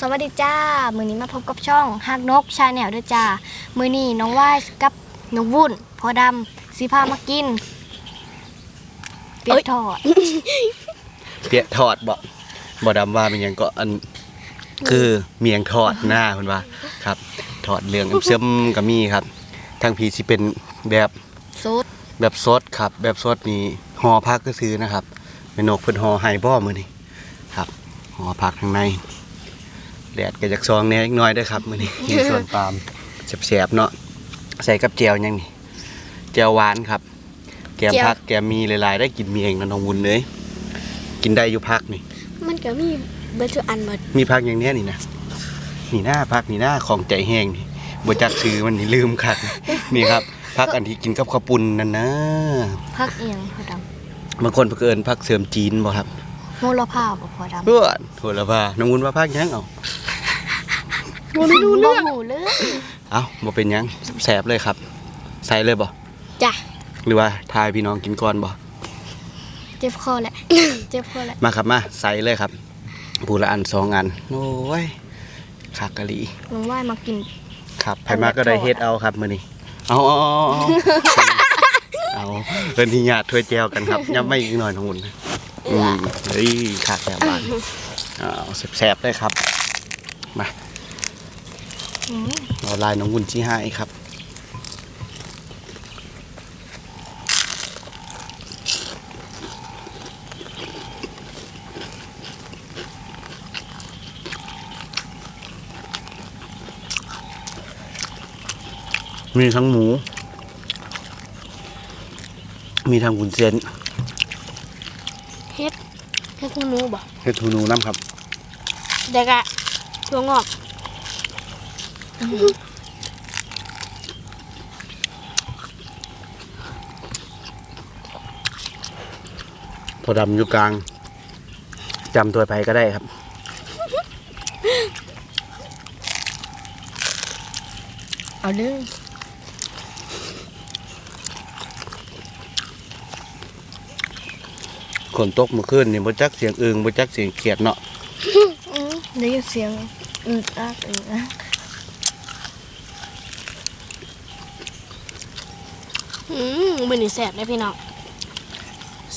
สวัสดีจ้า มือนี้มาพบกับช่องฮักนกชาแนลด้วยจ้า มือนี้น้องว่ายกับน้องวุ่นพอดำสีพามากิน เปียกทอดเปียกทอดบ่บ่ดำว่าเป็นหยังก็อัน คือเมียงทอดหน้าคุณว่าครับ ทอดเรื่องเสื่อมก็มีครับ ทางพีสิเป็นแบบซุดแบบสดครับ แบบสดนี่ห่อพักก็ซื้อนะครับแม่นกเพิ่นห่อให้บ่มื้อนี้ครับห่อพักข้างใน แดดก็จักซองแหน่อีกหน้อยเด้อครับมื้อนี้มีส่วนปาล์มแซ่บๆเนาะใส่กับแจ่วหยังนี่แจ่วหวานครับ แกมพักแกมมีหลายๆ ได้กินมีเองนะน้องวุ้นเลยกินได้อยู่พักนี่ มันก็มีเบอร์ทุอันหมดมีพักอย่างเนี้ยนี่นะนี่หน้าพักนี่หน้าของใจแห้งนี่บจักซื้อมันนี่ลืมคักนี่ครับพักอันที่กินกับข้าวปุ้นนั่นนะพักเอียงพอดบางคนเพิ่นพักเสริมจีนบ่ครับำโมลภาพบ่พอดำเพื่อนโทรละพาน้องวุ้นว่าพักหยังเอา บ่รู้เรื่องบ่หูเลยเอาบ่เป็นหยังแสบเลยครับ ใส่เลยบ่จ้ะหรือว่าทายพี่น้องกินก่อนบ่เจ็บคอแหละ เจ็บคอแหละมาครับมาใส่เลยครับผู้ละอันสองอันโอ้ยขากกะหลีน้องว่ายมากิน ครับไผมาก็ได้เฮ็ดเอาครับมื้อนี้เอาเอาเอาเอาเอาเพิ่นที่ญาติถ้วยแจวกันครับยับไม่อีกหน่อยน้องอุ่นอืมเฮ้ยขาดแบบบานเอาแซ่บๆเลยครับมาอืม เอาลายน้องอุ่นที่ให้ครับ มีทั้งหมู มีทั้งวุ้นเส้นเฮ็ดเฮ็ดหูหนูบ่เฮ็ดทูนูน้ำครับเด็กอะตัวงอก พอดำอยู่กลางจำตัวไปก็ได้ครับ เอาเรื่องขนตกเมื่อคืนนี่บ่จักเสียงอึงบ่จักเสียงเขียดเนาะอืมได้ยินเสียงอืดอักอืดอัก อืมมือนี่แสบเลยพี่น้อง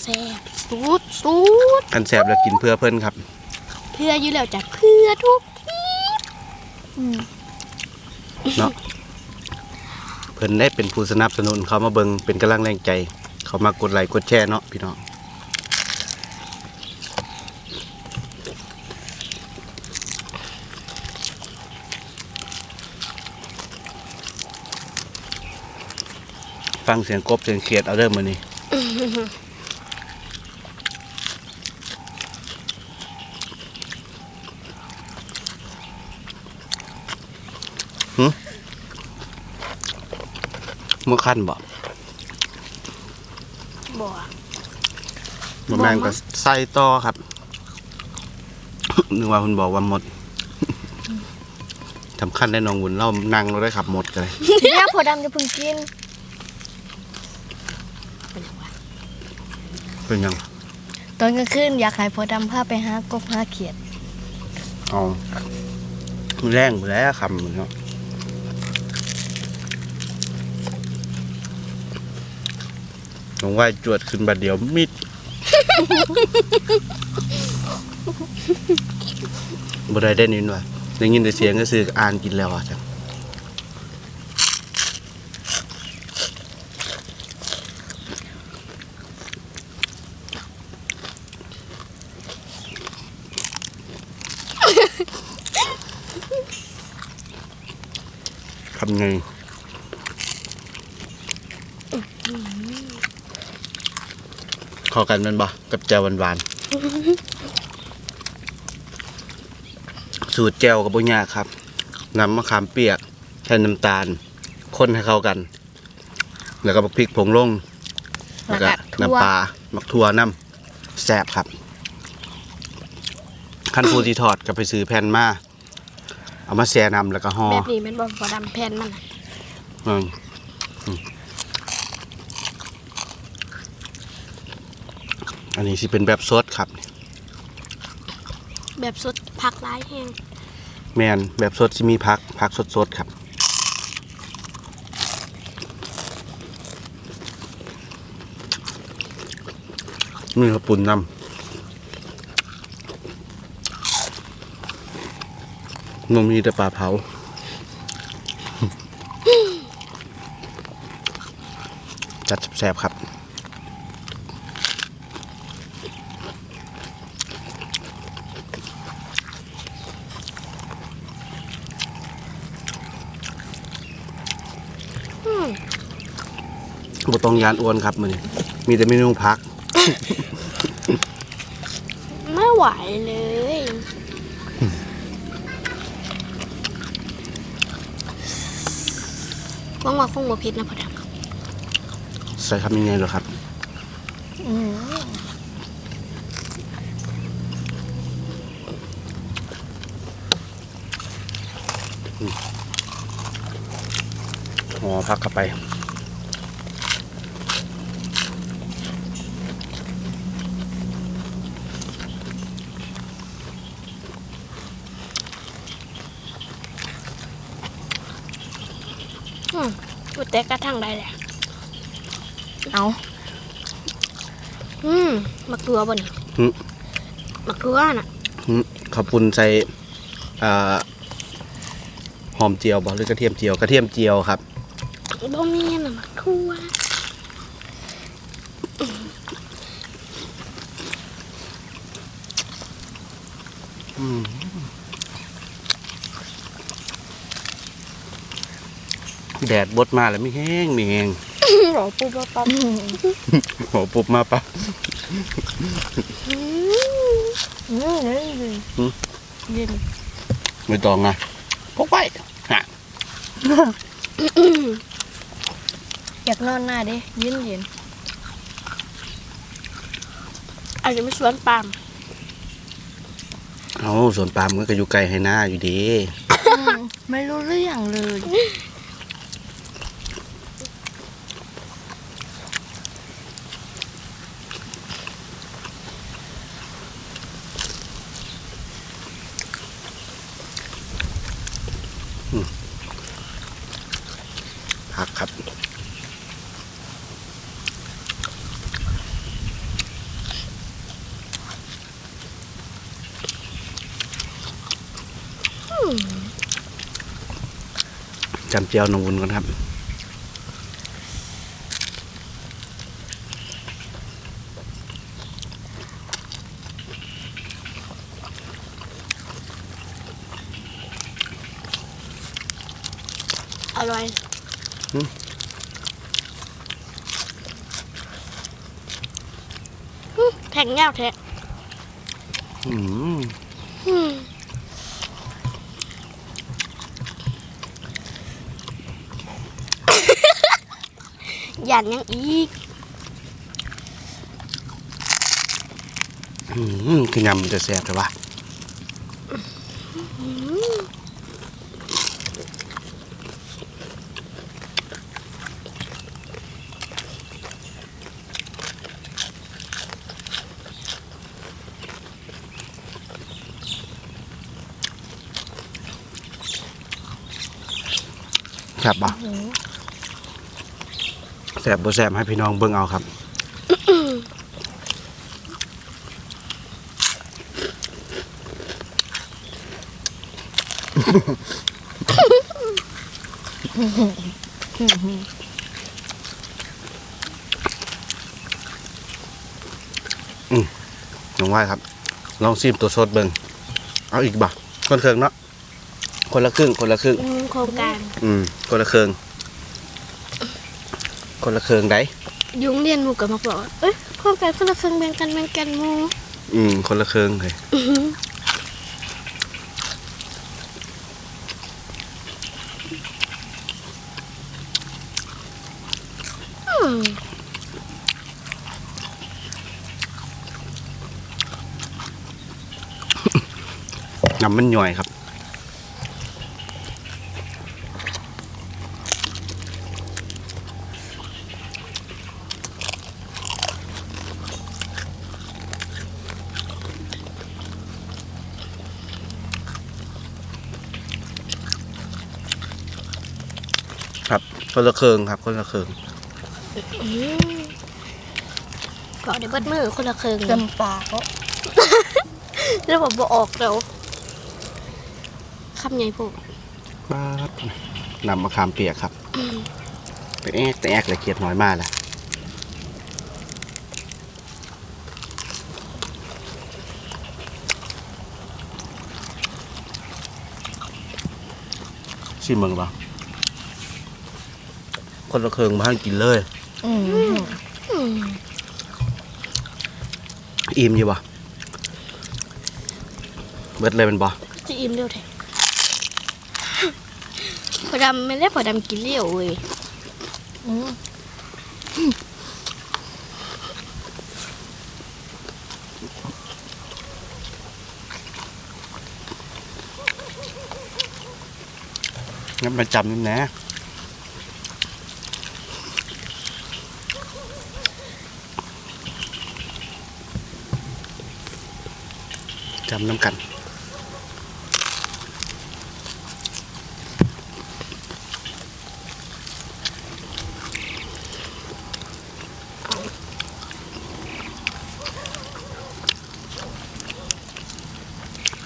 แสบสูดสูดกันแสบแล้วกินเพื่อเพิ่นครับ เพื่ออยู่แล้วจ้ะเพื่อทุกอืมเนาะเพิ่นได้เป็นผู้สนับสนุนเขามาเบิงเป็นกำลังแรงใจ เขามากดไลค์กดแชร์เนาะพี่น้อง ฟังเสียงกบเสียงเขียดเอาเริ่มมานี่เมื่อขั้นบ่บ่บ่แม่งก็ใส่ต่อครับ นึกว่าคุณบอกว่าหมดสำคัญได้น้องวุนเรานั่งเราได้ขับหมดกันเลยเนี่ยพอดำจะเพิ่งกิน เป็นยังตอนกลางคืนอยากให้พอดำพาไปหากบหาเขียดเอาแรงไปแล้วคำเหมือนเนาะลงว่าจวดขึ้นบัดเดียวมิด บ่ได้ได้นินว่าได้ยินแต่เสียงก็คืออ่านกินแล้วอะจ้ะ ทำไงขอกันแมันบ่กับแจวหวานๆสูตรแจวกับบุญยากครับน้ำมะขามเปียกใช้น้ำตาลคนให้เข้ากัน แล้วก็บักพริกผงลงแล้วก็น้ำปลาหมักถั่วน้ำแซ่บครับ ขั้นผู้ที่ทอดก็ไปซื้อแผ่นมา เอามาแช่น้ำแล้วก็ห่อแบบนี้เป็นบ่บ่ดำแผ่นมันน่ะอืมอืมอันนี้สิเป็นแบบสดครับ แบบสดผักหลายแห้งแมนแบบสดสิมีพักพักสดๆครับนี่ครับปุ่นนำ นมมีแต่ปลาเผา จัดแซ่บครับอืมบ่ต้องยานอ้วนครับมันมีแต่เมนูพัก ไม่ไหวเลย ว่างว่าฟงบ่เพชรนะพ่อดำใส่ครับยังไงเหรอครับอืมหอพักเข้าไป อืมกู แต่กระทั่งได้แหละ เอาอืมมักเกลือบ่นี่อืมมักเกลือน่ะอืมขอบคุณใส่อ่าหอมเจียวบอกหรือกระเทียมเจียวกระเทียมเจียวครับ บ่มีน่ะมักเกลือ แดดบดมาแล้วไม่แห้งไม่แห้งหรอปุ๊บปั๊บอืมโหปุบมาปะอืมอืมเดี๋ยวดิเย็นไม่ต้องนะพกไปฮะอยากนอนหน้าเด้เย็นเย็นอันนี้ไม่สวนปาล์มเอาส่วนปาล์มมันก็อยู่ไกลให้หน้าอยู่ดีอืมไม่รู้เรื่องเลย พักครับ จำเจียวหนองวุนกันครับ อร่อย อืม อืม แข็งยาวแท้อืมอืมหยันยังอีกอืมคือยำมันจะแซ่บแต่ว่า แซ่บปะแซ่บบ่แซ่บให้พี่น้องเบิ่งเอาครับน้องว่าครับ ลองซิมตัวสดเบิ่งเอาอีกบ่คนละครึ่งเนาะ คนละครึ่ง คนละครึ่งอืมโครงการอืม คนละครึ่งคนละครึ่งได้ยุงเรียนหมูกับมาบอกว่าเอ้ยโครงการคนละครึ่งแบ่งกันแบ่งกันหมูอืม คนละครึ่งเลยอื้อหืออืมน้ำมันหน่อยครับ ครับคนละเครืองครับ คนละเครืองอืมเกาะได้เบิดมือคนละครึ่งเต็มปากก็แล้วผมบ่ออกแล้วคำใหญ่พวกบ้าดนำมะขามเปียกครับไปแอกแต่แอกเลยเกียดน้อยมากแหละชิมเมืองปะ คนละเครืองมาให้กินเลย อืมอืมอิ่มอยู่ปะเบิดเลยเป็นปะจะอิ่มเร็วแท้พอดำไม่ได้พอดำกินเลี้ยวเว้ยอืมงั้นมาจำนี่นะ จำน้ำกัน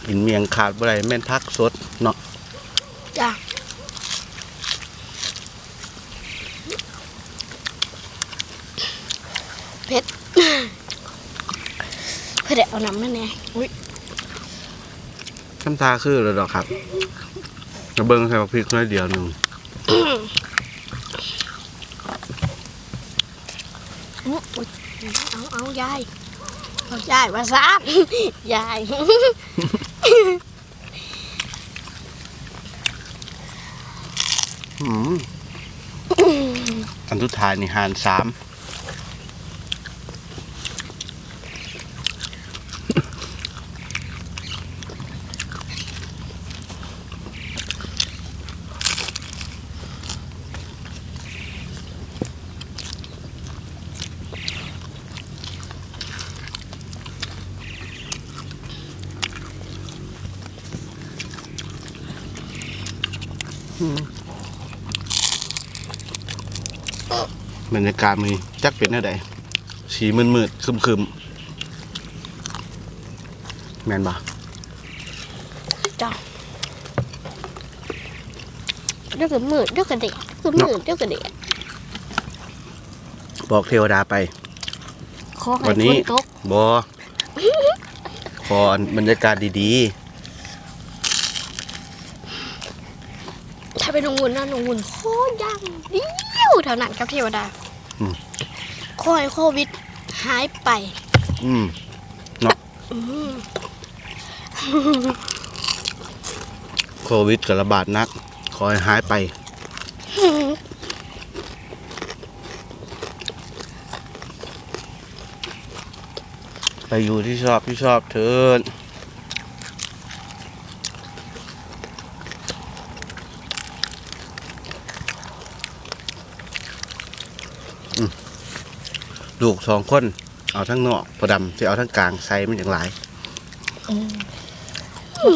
กินเมียงขาดบ่ได้แม่นพักสดเนาะจ้ะเผ็ดเพื่อเอาน้ำนั่นแน่ น้ำตาคือเลยดอกครับกระเบิ้งใส่บักพริกน้อยเดียวหนึ่งเอาเอายายเอายายมาซาบยายอืมอันสุดท้ายนี่หารสาม บรรยากาศมีจักเป็นอะไรสีมืดมืดๆคึมคึมๆแมนบ่จ้ะเดี๋ยวกับมืดเดี๋ยวกับเด็กเดี๋ยวกับมืดเดี๋ยวกับเด็กบอกเทวดาไป ขอให้วันฝนี้นตกบอขอบรรยากาศดีถ้าเป็นนงวุ่นนะนงวุ่นโคตรยังเดียวเท่านั้นครับเทวดา คอยโควิดหายไปๆอืมอืมโควิดกระบาดนักคอยหายไป ไปอยู่ที่ชอบที่ชอบเถิด ลูกสองคนเอาทั้งนอกพอดำจะเอาทั้งกลางใส่มันอย่างไร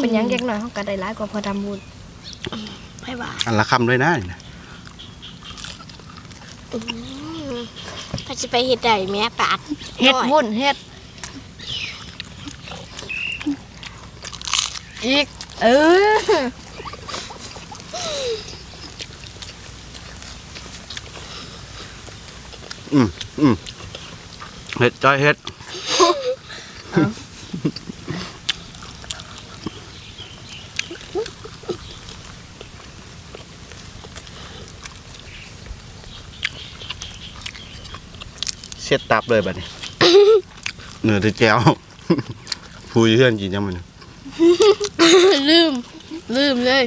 เป็นหยังเด็กหน่อยเขาก็ได้ร้ายกว่าพอดำบุญไปบ่าอันละคำด้วยนะนี่นะถ้าจะไปเฮ็ดได้แม่ปาดเฮ็ดน้อยบุญเฮ็ด อีก เอออืมอืม เฮ็ดจ้อยเฮ็ดเสียดตับเลยบัดนี้ เหนือที่แก้วพูยเพื่อนกินยังมันลืม ลืมเลย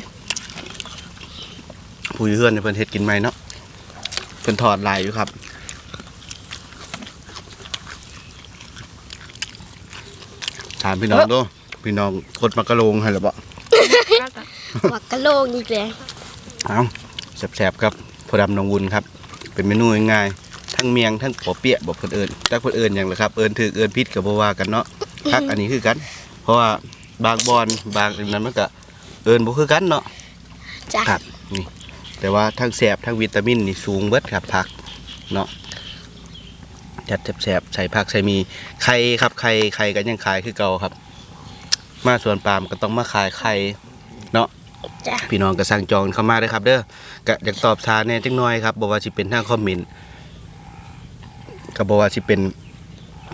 พูยเพื่อนเนี่ยเพิ่นเฮ็ดกินไหมเนาะเพิ่นถอดลายอยู่ครับ ถามพี่น้องดูพี่น้องกดมากระโลงให้หรือเปล่าวักกะโลงอีกแล้วเอาแสบๆครับพอดำหนองวุนครับ เป็นเมนูง่ายๆทั้งเมียงทั้งปอเปียะบอกคนเอิญแต่คนเอิญอย่างละครับเอิญถือเอิญพิษกับบัวากันเนาะพักอันนี้คือกัน เพราะว่าบางบอนบางอันนั้นมันก็เอิญบ่คือกันเนาะจ้ะครับนี่แต่ว่าทั้งแสบทั้งวิตามินนี่สูงเบิดครับผักเนาะ จัดแสบๆใส่ผักใส่มีไข่ครับไข่ไข่กันยังขายคือเก่าครับ มาสวนปาล์มก็ต้องมาขายไข่เนาะจ้ะพี่น้องก็สั่งจองเข้ามาเด้อครับ เด้อก็อยากตอบช้าแหน่จังน้อยครับบอกว่าสิเป็นทางคอมเมนต์ก็บอกว่าสิเป็น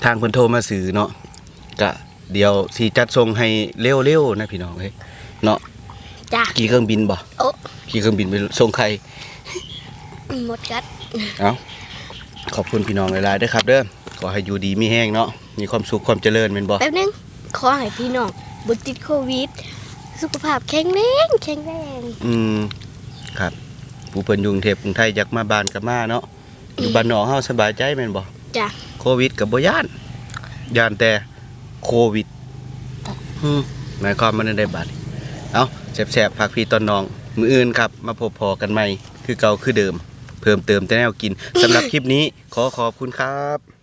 ทางเพิ่นโทรมาสื่อเนาะก็เดี๋ยวสิจัดส่งให้เร็วๆนะพี่น้องเอ้ยเนาะจ้ะขี่เครื่องบินบ่โอ้ขี่เครื่องบินไปส่งใครหมดกัดเอา ขอบคุณพี่น้องหลายๆเด้อครับเด้อขอให้อยู่ดีมีแห้งเนาะมีความสุขความเจริญแม่นบ่แป๊บนึงขอให้พี่น้องบ่ติดโควิด สุขภาพแข็งแรงแข็งแรงอืมครับ ผู้เพิ่นอยู่กรุงเทพกรุงไทยอยากมาบ้านก็มาเนาะอยู่บ้านนอกเฮาสบายใจแม่นบ่จ้ะโควิดกับบ่ย่านย่านแต่โควิดอืมหมายความมันได้บัดนี้เอาแสบๆพักพี่ตอนน้อง มืออื่นครับ มาพบพอกันใหม่คือเก่าคือเดิม เพิ่มเติมแต่แนวกินสำหรับคลิปนี้ขอขอบคุณครับ